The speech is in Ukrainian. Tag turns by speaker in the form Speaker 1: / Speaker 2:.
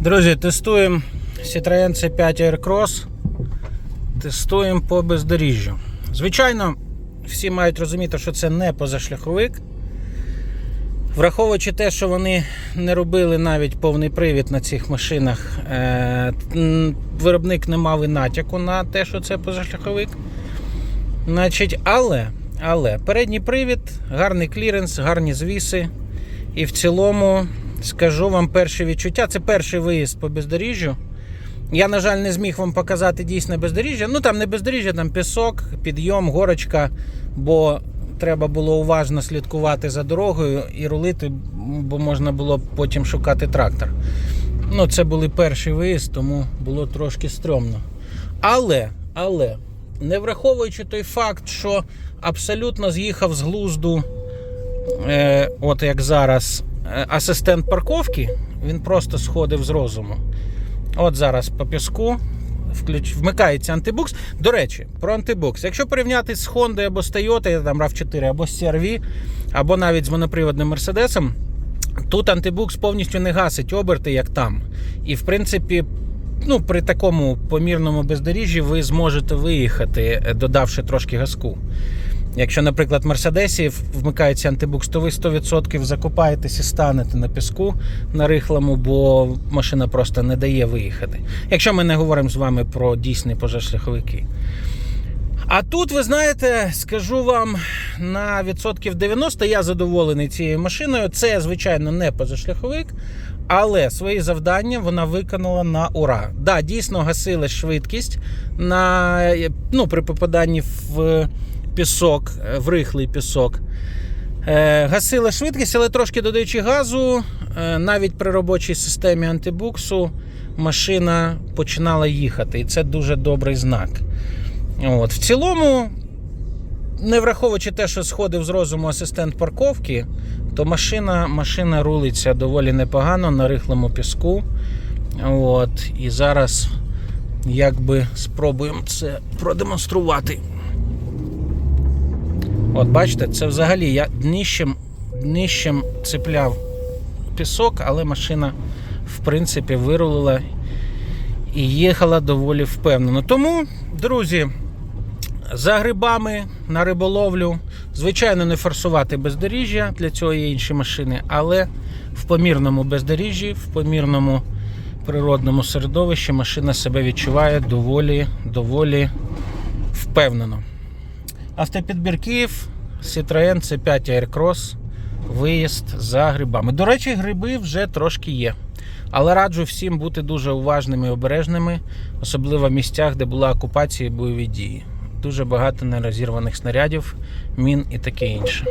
Speaker 1: Друзі, тестуємо Citroen C5 Aircross. Тестуємо по бездоріжжю. Звичайно, всі мають розуміти, що це не позашляховик. Враховуючи те, що вони не робили навіть повний привід на цих машинах, е, виробник не мав і натяку на те, що це позашляховик. Значить, але, але передній привід, гарний кліренс, гарні звіси. І в цілому скажу вам перші відчуття. Це перший виїзд по бездоріжжю. Я, на жаль, не зміг вам показати дійсне бездоріжжя. Ну там не бездоріжжя, там пісок, підйом, горочка, бо треба було уважно слідкувати за дорогою і рулити, бо можна було потім шукати трактор. Ну, це були перший виїзд, тому було трошки стрьомно. Але, але, не враховуючи той факт, що абсолютно з'їхав з глузду, е, от як зараз, асистент парковки, він просто сходив з розуму. От зараз по піску включ... вмикається антибукс. До речі, про антибукс. Якщо порівняти з Honda або з Toyota, там RAV4, або з CRV, або навіть з моноприводним Мерседесом, тут антибукс повністю не гасить оберти, як там. І в принципі, ну, при такому помірному бездоріжжі ви зможете виїхати, е, додавши трошки газку. Якщо, наприклад, в Мерседесі вмикається антибукс, то ви 100% закопаєтесь і станете на піску на рихлому, бо машина просто не дає виїхати. Якщо ми не говоримо з вами про дійсні пожежшляховики. А тут, ви знаєте, скажу вам на відсотків 90 я задоволений цією машиною. Це, звичайно, не позашляховик, але свої завдання вона виконала на ура. Да, дійсно гасили швидкість на, ну, при попаданні в пісок, в рихлий пісок. Е, Гасила швидкість, але трошки додаючи газу, е, навіть при робочій системі антибуксу машина починала їхати. І це дуже добрий знак. От. В цілому, не враховуючи те, що сходив з розуму асистент парковки, то машина, машина рулиться доволі непогано на рихлому піску. От. І зараз якби спробуємо це продемонструвати. От, бачите, це взагалі я дніщем, дніщем цепляв пісок, але машина, в принципі, вирулила і їхала доволі впевнено. Тому, друзі, за грибами на риболовлю, звичайно, не форсувати бездоріжжя, для цього є інші машини, але в помірному бездоріжжі, в помірному природному середовищі машина себе відчуває доволі, доволі впевнено. Автопідбір Київ, Citroen C5 Aircross, виїзд за грибами. До речі, гриби вже трошки є. Але раджу всім бути дуже уважними і обережними, особливо в місцях, де була окупація і бойові дії. Дуже багато нерозірваних снарядів, мін і таке інше.